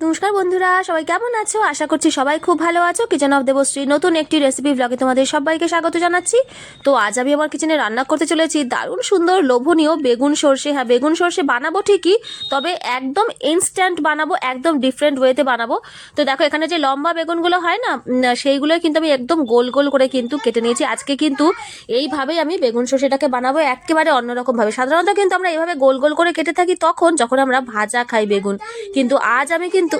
নমস্কার বন্ধুরা, সবাই কেমন আছো? আশা করছি সবাই খুব ভালো আছো। কিচেন অফ দেবশ্রী নতুন একটি রেসিপি ব্লগে তোমাদের সবাইকে স্বাগত জানাচ্ছি। তো আজ আমি আমার কিচেনে রান্না করতে চলেছি দারুণ সুন্দর লোভনীয় বেগুন সর্ষে। হ্যাঁ বেগুন সর্ষে বানাবো ঠিকই, তবে একদম ইনস্ট্যান্ট বানাবো, একদম ডিফারেন্ট ওয়েতে বানাবো। তো দেখো, এখানে যে লম্বা বেগুনগুলো হয় না সেইগুলোই কিন্তু আমি একদম গোল গোল করে কিন্তু কেটে নিয়েছি। আজকে কিন্তু এইভাবেই আমি বেগুন সর্ষেটাকে বানাবো একেবারে অন্যরকমভাবে। সাধারণত কিন্তু আমরা এইভাবে গোল গোল করে কেটে থাকি তখন, যখন আমরা ভাজা খাই বেগুন। কিন্তু আজ আমি কিন্তু কিন্তু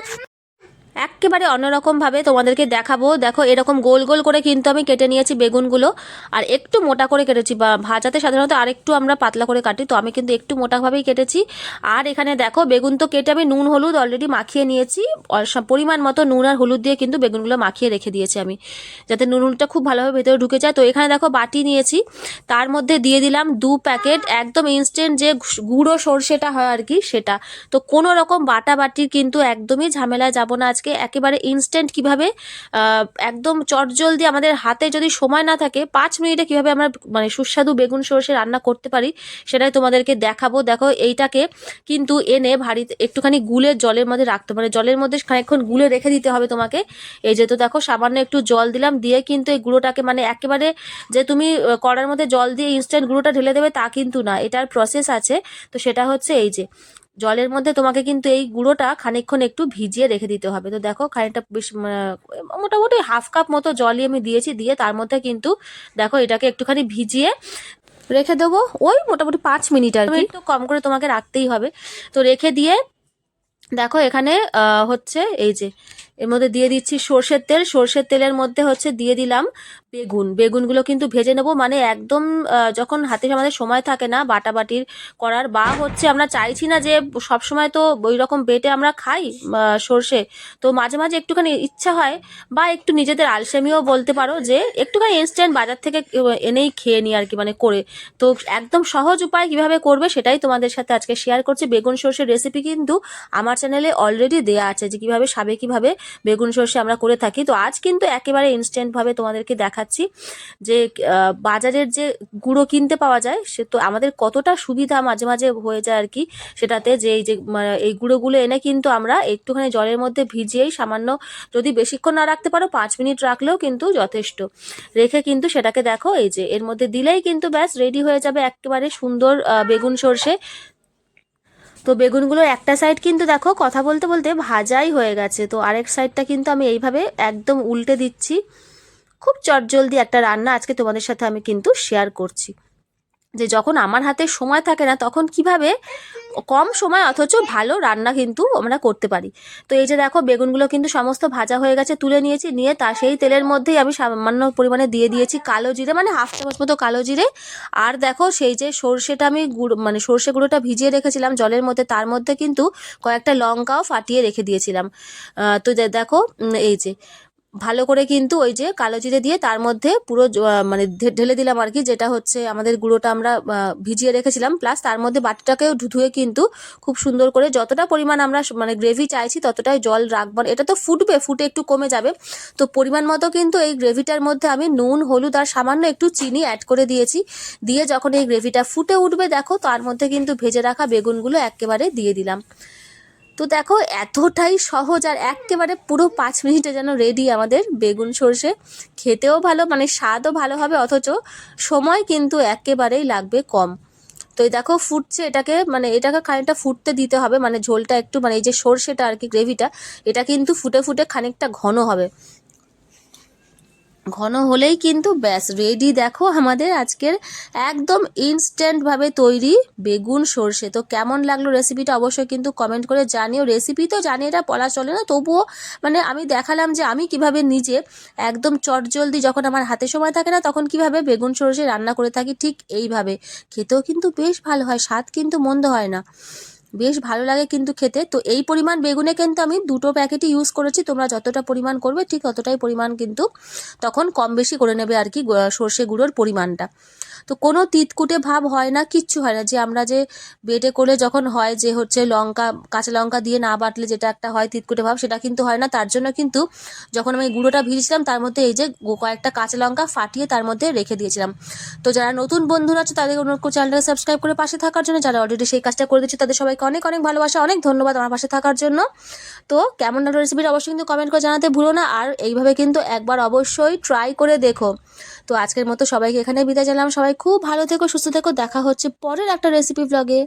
একেবারে অন্যরকমভাবে তোমাদেরকে দেখাবো। দেখো, এরকম গোল গোল করে কিন্তু আমি কেটে নিয়েছি বেগুনগুলো। আর একটু মোটা করে কেটেছি, বা ভাজাতে সাধারণত আরেকটু আমরা পাতলা করে কাটি, তো আমি কিন্তু একটু মোটাভাবেই কেটেছি। আর এখানে দেখো, বেগুন তো কেটে আমি নুন, হলুদ অলরেডি মাখিয়ে নিয়েছি। পরিমাণ মতো নুন আর হলুদ দিয়ে কিন্তু বেগুনগুলো মাখিয়ে রেখে দিয়েছি আমি, যাতে নুন, হলুদটা খুব ভালোভাবে ভেতরে ঢুকে যায়। তো এখানে দেখো, বাটি নিয়েছি। তার মধ্যে দিয়ে দিলাম দু প্যাকেট একদম ইনস্ট্যান্ট যে গুঁড়ো সর্ষেটা হয় আর কি, সেটা। তো কোনো রকম বাটা বাটির কিন্তু একদমই ঝামেলায় যাব না আজকে। একেবারে ইনস্ট্যান্ট কীভাবে একদম চটজলদি আমাদের হাতে যদি সময় না থাকে, পাঁচ মিনিটে কীভাবে আমরা মানে সুস্বাদু বেগুন সর্ষে রান্না করতে পারি, সেটাই তোমাদেরকে দেখাবো। দেখো এইটাকে কিন্তু এনে ভারী, একটুখানি গুলে জলের মধ্যে রাখতে মানে জলের মধ্যে খানিকক্ষণ গুলে রেখে দিতে হবে তোমাকে। এই যে তো দেখো, সামান্য একটু জল দিলাম, দিয়ে কিন্তু এই গুঁড়োটাকে মানে একেবারে যে তুমি কড়ার মধ্যে জল দিয়ে ইনস্ট্যান্ট গুঁড়োটা ঢেলে দেবে তা কিন্তু না, এটার প্রসেস আছে। তো সেটা হচ্ছে এই যে জলের মধ্যে তোমাকে কিন্তু এই গুঁড়োটা খানিকক্ষণ একটু ভিজিয়ে রেখে দিতে হবে। তো দেখো, খানিকটা বেশ মোটামুটি হাফ কাপ মতো জলই আমি দিয়েছি, দিয়ে তার মধ্যে কিন্তু দেখো এটাকে একটুখানি ভিজিয়ে রেখে দেবো ওই মোটামুটি পাঁচ মিনিট আর একটু কম করে তোমাকে রাখতেই হবে। তো রেখে দিয়ে দেখো এখানে হচ্ছে এই যে এর মধ্যে দিয়ে দিচ্ছি সর্ষের তেল। সর্ষের তেলের মধ্যে হচ্ছে দিয়ে দিলাম বেগুন। বেগুনগুলো কিন্তু ভেজে নেব। মানে একদম যখন হাতে আমাদের সময় থাকে না বাটাবাটির করার, বা হচ্ছে আমরা চাইছি না যে সব সময় তো ওই রকম বেটে আমরা খাই সর্ষে। তো মাঝে মাঝে একটুখানি ইচ্ছা হয়, বা একটু নিজেদের আলসেমিও বলতে পারো যে একটুখানি ইনস্ট্যান্ট বাজার থেকে এনেই খেয়ে নিই আর কি মানে করে। তো একদম সহজ উপায় কীভাবে করবে সেটাই তোমাদের সাথে আজকে শেয়ার করছি। বেগুন সর্ষের রেসিপি কিন্তু আমার চ্যানেলে অলরেডি দেয়া আছে যে কীভাবে, সাবে সাবেকিভাবে বেগুন সর্ষে আমরা করে থাকি। তো আজ কিন্তু একেবারে ইনস্ট্যান্টভাবে তোমাদেরকে দেখাচ্ছি যে বাজারের যে গুঁড়ো কিনতে পাওয়া যায়, সে তো আমাদের কতটা সুবিধা মাঝে মাঝে হয়ে যায় আর কি। সেটাতে যে, এই যে এই গুঁড়োগুলো এনে কিন্তু আমরা একটুখানি জলের মধ্যে ভিজিয়েই সামান্য যদি বেশিক্ষণ না রাখতে পারো, পাঁচ মিনিট রাখলেও কিন্তু যথেষ্ট। রেখে কিন্তু সেটাকে দেখো, এই যে, এর মধ্যে দিলেই কিন্তু ব্যাস রেডি হয়ে যাবে একেবারে সুন্দর বেগুন সর্ষে। তো বেগুনগুলোর একটা সাইড কিন্তু দেখো কথা বলতে বলতে ভাজাই হয়ে গেছে। তো আরেক সাইডটা কিন্তু আমি এইভাবে একদম উল্টে দিচ্ছি। খুব চটজলদি একটা রান্না আজকে তোমাদের সাথে আমি কিন্তু শেয়ার করছি। যে যখন আমার হাতে সময় থাকে না, তখন কীভাবে কম সময় অথচ ভালো রান্না কিন্তু আমরা করতে পারি। তো এই যে দেখো, বেগুনগুলো কিন্তু সমস্ত ভাজা হয়ে গেছে, তুলে নিয়েছি, নিয়ে তা সেই তেলের মধ্যেই আমি সামান্য পরিমাণে দিয়ে দিয়েছি কালো জিরে মানে হাফ চামচ মতো কালো জিরে। আর দেখো, সেই যে সর্ষেটা আমি গুঁড়ো মানে সর্ষে গুঁড়োটা ভিজিয়ে রেখেছিলাম জলের মধ্যে, তার মধ্যে কিন্তু কয়েকটা লঙ্কাও ফাটিয়ে রেখে দিয়েছিলাম। তো দেখো এই যে ভালো করে কিন্তু ওই যে কালো জিরে দিয়ে তার মধ্যে পুরো মানে ঢেলে দিলাম আর কি, যেটা হচ্ছে আমাদের গুঁড়োটা আমরা ভিজিয়ে রেখেছিলাম। প্লাস তার মধ্যে বাটিটাকেও ধুয়ে কিন্তু খুব সুন্দর করে যতটা পরিমাণ আমরা মানে গ্রেভি চাইছি ততটাই জল রাখব। এটা তো ফুটবে, ফুটে একটু কমে যাবে। তো পরিমাণ মতো কিন্তু এই গ্রেভিটার মধ্যে আমি নুন, হলুদ আর সামান্য একটু চিনি অ্যাড করে দিয়েছি। দিয়ে যখন এই গ্রেভিটা ফুটে উঠবে, দেখো তার মধ্যে কিন্তু ভেজে রাখা বেগুনগুলো একেবারে দিয়ে দিলাম। তো দেখো, এতটাই সহজ আর একেবারে পুরো পাঁচ মিনিটে যেন রেডি আমাদের বেগুন সর্ষে। খেতেও ভালো মানে স্বাদও ভালো হবে, অথচ সময় কিন্তু একেবারেই লাগবে কম। তো এই দেখো, ফুটছে এটাকে মানে এটাকে খানিকটা ফুটতে দিতে হবে মানে ঝোলটা একটু মানে এই যে সর্ষেটা আর কি গ্রেভিটা এটা কিন্তু ফুটে ফুটে খানিকটা ঘন হবে। ঘন হলেই কিন্তু ব্যাস রেডি দেখো আমাদের আজকের একদম ইনস্ট্যান্টভাবে তৈরি বেগুন সর্ষে। তো কেমন লাগল রেসিপিটা অবশ্যই কিন্তু কমেন্ট করে জানিও। রেসিপি তো জানি এটা বলা চলে না, তবুও মানে আমি দেখালাম যে আমি কীভাবে নিজে একদম চটজলদি যখন আমার হাতে সময় থাকে না, তখন কীভাবে বেগুন সর্ষে রান্না করে থাকি ঠিক এইভাবে। খেতেও কিন্তু বেশ ভালো হয়, স্বাদ কিন্তু মন্দ হয় না। বেশ ভালো লাগে কিন্তু খেতে। তো এই পরিমাণ বেগুনে কিন্তু আমি দুটো প্যাকেটই ইউজ করেছি। তোমরা যতটা পরিমাণ করবে ঠিক ততটাই পরিমাণ কিন্তু তখন কম বেশি করে নেবে আর কি সর্ষে গুঁড়োর পরিমাণটা। তো কোনো তিতকুটে ভাব হয় না, কিচ্ছু হয় না। যে আমরা যে বেটে করে যখন হয় যে হচ্ছে লঙ্কা, কাঁচা লঙ্কা দিয়ে না বাটলে যেটা একটা হয় তিতকুটে ভাব, সেটা কিন্তু হয় না। তার জন্য কিন্তু যখন আমি গুঁড়োটা ভিজেছিলাম তার মধ্যে এই যে কয়েকটা কাঁচা লঙ্কা ফাটিয়ে তার মধ্যে রেখে দিয়েছিলাম। তো যারা নতুন বন্ধুরা আছে, তাদের অনুরোধ করছি চ্যানেলটাকে সাবস্ক্রাইব করে পাশে থাকার জন্য। যারা অলরেডি সেই কাজটা করে দিচ্ছে তাদের সবাইকে অনেক অনেক ভালোবাসা, অনেক ধন্যবাদ আমার পাশে থাকার জন্য। তো কেমন লাগল রেসিপিটা অবশ্যই কিন্তু কমেন্ট করে জানাতে ভুলো না। আর এইভাবে কিন্তু একবার অবশ্যই ট্রাই করে দেখো। তো আজকের মতো সবাইকে এখানে বিদায় জানালাম। সবাই খুব ভালো থেকো, সুস্থ থেকো। দেখা হচ্ছে পরের একটা রেসিপি ব্লগে